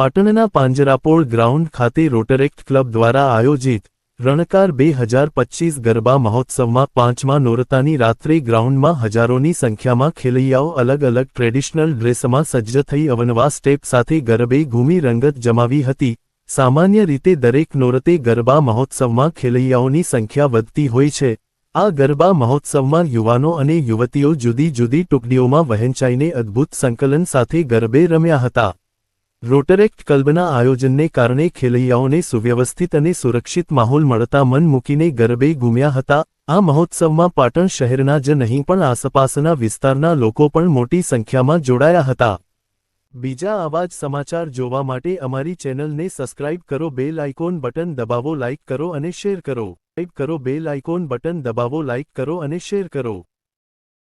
પાટણના પાંજરાપોળ ગ્રાઉન્ડ ખાતે રોટરેક્ટ ક્લબ દ્વારા આયોજિત રણકાર બે હજાર પચ્ચીસ ગરબા મહોત્સવમાં પાંચમા નોરતાની રાત્રે ગ્રાઉન્ડમાં હજારોની સંખ્યામાં ખેલૈયાઓ અલગ અલગ ટ્રેડિશનલ ડ્રેસમાં સજ્જ થઈ અવનવા સ્ટેપ સાથે ગરબે ઘૂમી રંગત જમાવી હતી. સામાન્ય રીતે દરેક નોરતે ગરબા મહોત્સવમાં ખેલૈયાઓની સંખ્યા વધતી હોય છે. આ ગરબા મહોત્સવમાં યુવાનો અને યુવતીઓ જુદી જુદી ટુકડીઓમાં વહેંચાઈને અદ્ભુત સંકલન સાથે ગરબે રમ્યા હતા. રોટરેક્ટ કલ્બના આયોજનને કારણે ખેલૈયાઓને સુવ્યવસ્થિત અને સુરક્ષિત માહોલ મળતા મન મૂકીને ગરબે ઘૂમ્યા હતા. આ મહોત્સવમાં પાટણ શહેરના જ નહીં, પણ આસપાસના વિસ્તારના લોકો પણ મોટી સંખ્યામાં જોડાયા હતા. બીજા આવા જ સમાચાર જોવા માટે અમારી ચેનલને સબસ્ક્રાઇબ કરો, બેલ આઇકોન બટન દબાવો, લાઇક કરો અને શેર કરો. ટાઈપ કરો, બેલ આઇકોન બટન દબાવો, લાઇક કરો અને શેર કરો.